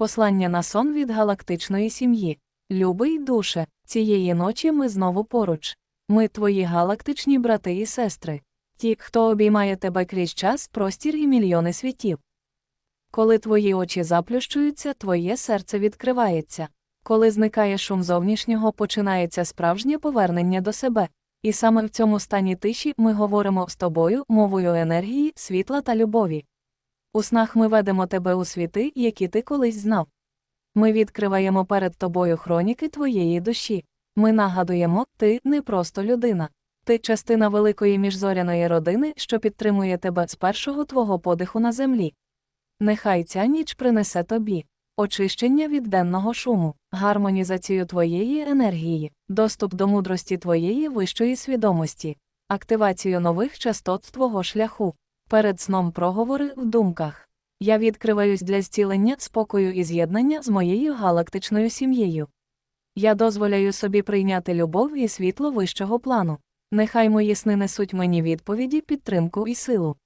Послання на сон від галактичної сім'ї. Любий душе, цієї ночі ми знову поруч. Ми твої галактичні брати і сестри. Ті, хто обіймає тебе крізь час, простір і мільйони світів. Коли твої очі заплющуються, твоє серце відкривається. Коли зникає шум зовнішнього, починається справжнє повернення до себе. І саме в цьому стані тиші ми говоримо з тобою мовою енергії, світла та любові. У снах ми ведемо тебе у світи, які ти колись знав. Ми відкриваємо перед тобою хроніки твоєї душі. Ми нагадуємо, ти не просто людина. Ти частина великої міжзоряної родини, що підтримує тебе з першого твого подиху на землі. Нехай ця ніч принесе тобі очищення від денного шуму, гармонізацію твоєї енергії, доступ до мудрості твоєї вищої свідомості, активацію нових частот твого шляху. Перед сном проговори в думках. Я відкриваюсь для зцілення, спокою і з'єднання з моєю галактичною сім'єю. Я дозволяю собі прийняти любов і світло вищого плану. Нехай мої сни несуть мені відповіді, підтримку і силу.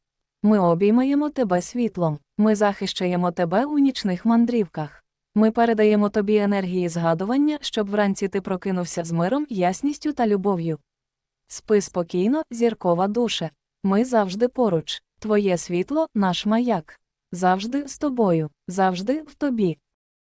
Ми обіймаємо тебе світлом, ми захищаємо тебе у нічних мандрівках. Ми передаємо тобі енергії згадування, щоб вранці ти прокинувся з миром, ясністю та любов'ю. Спи спокійно, зіркова душе. Ми завжди поруч. Твоє світло наш маяк. Завжди з тобою, завжди в тобі.